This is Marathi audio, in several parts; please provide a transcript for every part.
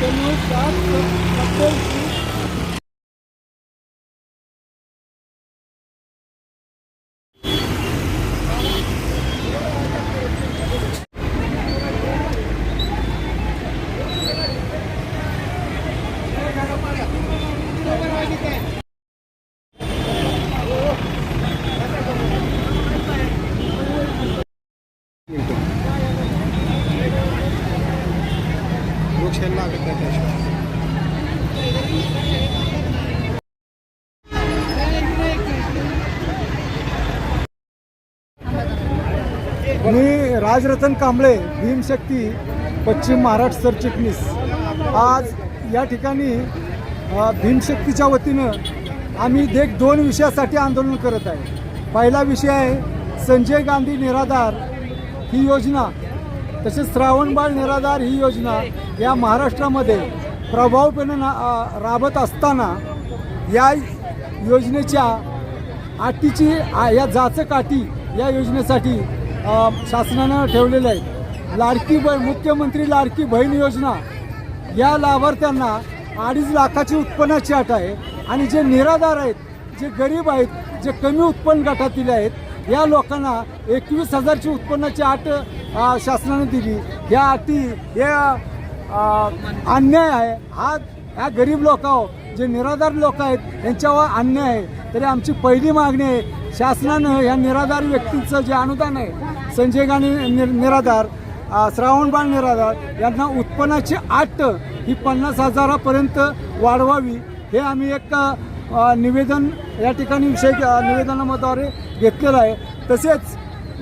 Caminhão chato, tá perdido. वृक्षाला लागत नाही त्याशिवाय मी राजरतन कांबळे भीमशक्ती पश्चिम महाराष्ट्र सरचिटणीस. आज या ठिकाणी भीमशक्तीच्या वतीनं आम्ही देख दोन विषयासाठी आंदोलन करत आहे. पहिला विषय आहे संजय गांधी निराधार ही योजना. तसेच श्रावणबाळ निराधार ही योजना. या महाराष्ट्रामध्ये प्रभावपणे ना राबत असताना या योजनेच्या अटीची या जाचक अटी या योजनेसाठी शासनानं ठेवलेलं आहे. लाडकी बहीण मुख्यमंत्री लाडकी बहीण योजना. या लाभार्थ्यांना अडीच लाखाची उत्पन्नाची अट आहे आणि जे निराधार आहेत जे गरीब आहेत जे कमी उत्पन्न गटातील आहेत या लोकांना एकवीस हजारची उत्पन्नाची आट शासनाने दिली. या अटी या अन्याय आहे. हा ह्या गरीब लोकांवर हो, जे निराधार लोक आहेत यांच्यावर अन्याय आहे. तरी आमची पहिली मागणी आहे शासनानं ह्या निराधार व्यक्तींचं जे अनुदान आहे संजय गांधी नि निराधार श्रावणबाळ निराधार यांना उत्पन्नाची आट ही पन्नास हजारापर्यंत वाढवावी हे आम्ही एक निवेदन या ठिकाणी विषय अ, निवेदनाद्वारे घेतलेलं आहे. तसेच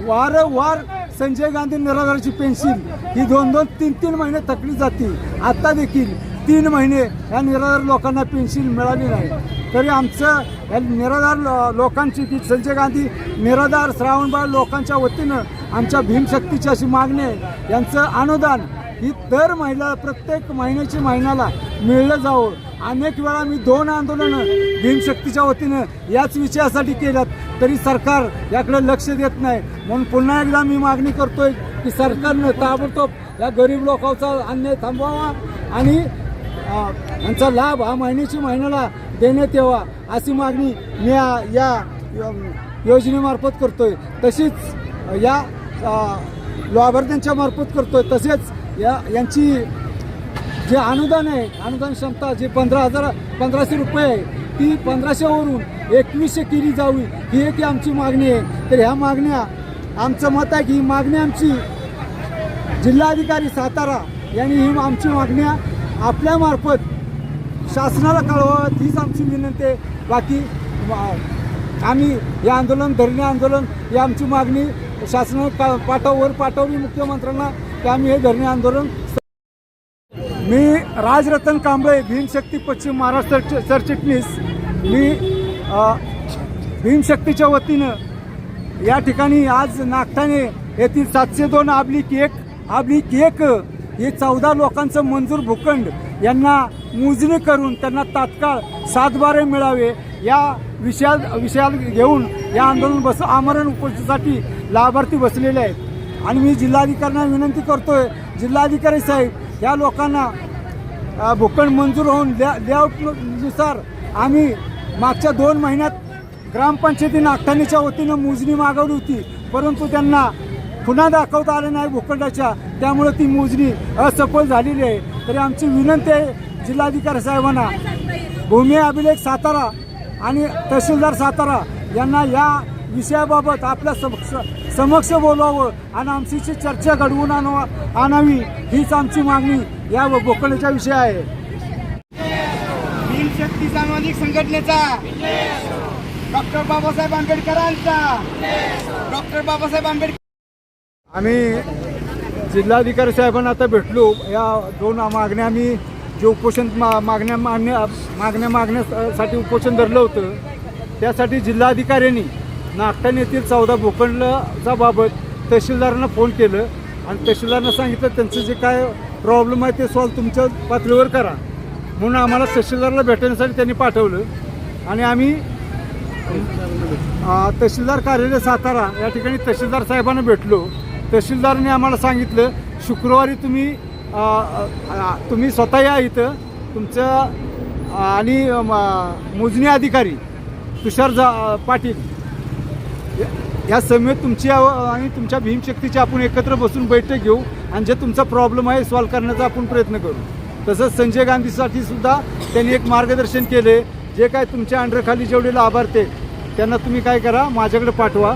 वारंवार संजय गांधी निराधाराची पेन्शन ही दोन दोन तीन तीन महिने थकली जाते. आता देखील तीन महिने या निराधार लोकांना पेन्शन मिळाली नाही. तरी आमचं या निराधार लोकांची की संजय गांधी निराधार श्रावणबाळ लोकांच्या वतीनं आमच्या भीमशक्तीची अशी मागणी आहे. यांचं अनुदान ही दर महिला प्रत्येक महिन्याची महिन्याला मिळलं जावं. अनेक वेळा मी दोन आंदोलनं भीमशक्तीच्या वतीनं याच विषयासाठी केल्यात. तरी सरकार याकडे लक्ष देत नाही. म्हणून पुन्हा एकदा मी मागणी करतोय की सरकारनं ताबडतोब या गरीब लोकांचा अन्याय थांबवावा आणि यांचा लाभ हा महिन्याची महिन्याला देण्यात यावा अशी मागणी मी या- या योजनेमार्फत करतोय. तशीच या लाभार्थ्यांच्या मार्फत करतोय. तसेच या यांची जे अनुदान आहे अनुदान क्षमता जे पंधरा हजार पंधराशे रुपये आहे ती पंधराशेवरून एकवीसशे केली जावी ही एक आमची मागणी आहे. तर ह्या मागण्या आमचं मत आहे की ही मागणी आमची जिल्हाधिकारी सातारा यांनी ही आमची मागण्या आपल्यामार्फत शासनाला कळवावं हीच आमची विनंती आहे. बाकी आम्ही हे आंदोलन धरणे आंदोलन ही आमची मागणी शासनानं का पाठववर पाठवली मुख्यमंत्र्यांना की आम्ही हे धरणे आंदोलन मी राजरतन कांबळे भीमशक्ती पश्चिम महाराष्ट्र सरचिटणीस मी भीमशक्तीच्या वतीनं या ठिकाणी आज नागठाणे येथील सातशे दोन आबलिक एक आबलिक एक हे चौदा लोकांचं मंजूर भूखंड यांना मोजणी करून त्यांना तात्काळ सातबारे मिळावे. या विषया विषयात घेऊन या आंदोलन बस आमरण उपस्थितीसाठी लाभार्थी बसलेले आहेत. आणि मी जिल्हाधिकाऱ्यांना विनंती करतोय जिल्हाधिकारी साहेब या लोकांना भूखंड मंजूर होऊन लेआउटनुसार आम्ही मागच्या दोन महिन्यात ग्रामपंचायती नागठाणीच्या वतीनं मोजणी मागवली होती परंतु त्यांना पुन्हा दाखवता आलं नाही भूखंडाच्या. त्यामुळे ती मोजणी असफल झालेली आहे. तरी आमची विनंती आहे जिल्हाधिकारी साहेबांना भूमी अभिलेख सातारा आणि तहसीलदार सातारा यांना या विषयाबाबत आपल्या समक्ष समक्ष बोलवावं आणि आमची चर्चा घडवून आणावी हीच आमची मागणी या भोकंडाच्या विषय आहे. भीमशक्ती सामाजिक संघटनेचा. डॉक्टर बाबासाहेब आंबेडकरांचा. डॉक्टर बाबासाहेब आंबेडकर आम्ही जिल्हाधिकारी साहेबांना आता भेटलो. या दोन मागण्या आम्ही जे उपोषण मा मागण्या मागण्या मागण्या मागण्यासाठी उपोषण धरलं होतं त्यासाठी जिल्हाधिकाऱ्यांनी नागठाण येथील चौदा भूखंडचा बाबत तहसीलदारांना फोन केलं. आणि तहसीलदारांना सांगितलं त्यांचं जे काय प्रॉब्लेम आहे ते सॉल्व तुमच्या पातळीवर करा. म्हणून आम्हाला तहसीलदारला भेटण्यासाठी त्यांनी पाठवलं. आणि आम्ही तहसीलदार कार्यालय सातारा या ठिकाणी तहसीलदार साहेबांना भेटलो. तहसीलदारने आम्हाला सांगितलं शुक्रवारी तुम्ही तुम्ही स्वतः या इथं. तुमचं आणि मोजणी अधिकारी तुषार जा पाटील या- समेत तुमची आणि तुमच्या भीमशक्तीची आपण एकत्र बसून बैठक घेऊ आणि जे तुमचा प्रॉब्लेम आहे सॉल्व्ह करण्याचा आपण प्रयत्न करू. तसंच संजय गांधीसाठी सुद्धा त्यांनी एक मार्गदर्शन केले. जे काय तुमच्या अंडरखाली जेवढे लाभार्थी त्यांना तुम्ही काय करा माझ्याकडे पाठवा.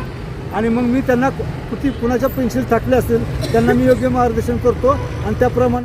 आणि मग मी त्यांना कुठे कुणाच्या पेन्सिल टाकले असेल त्यांना मी योग्य मार्गदर्शन करतो. आणि त्याप्रमाणे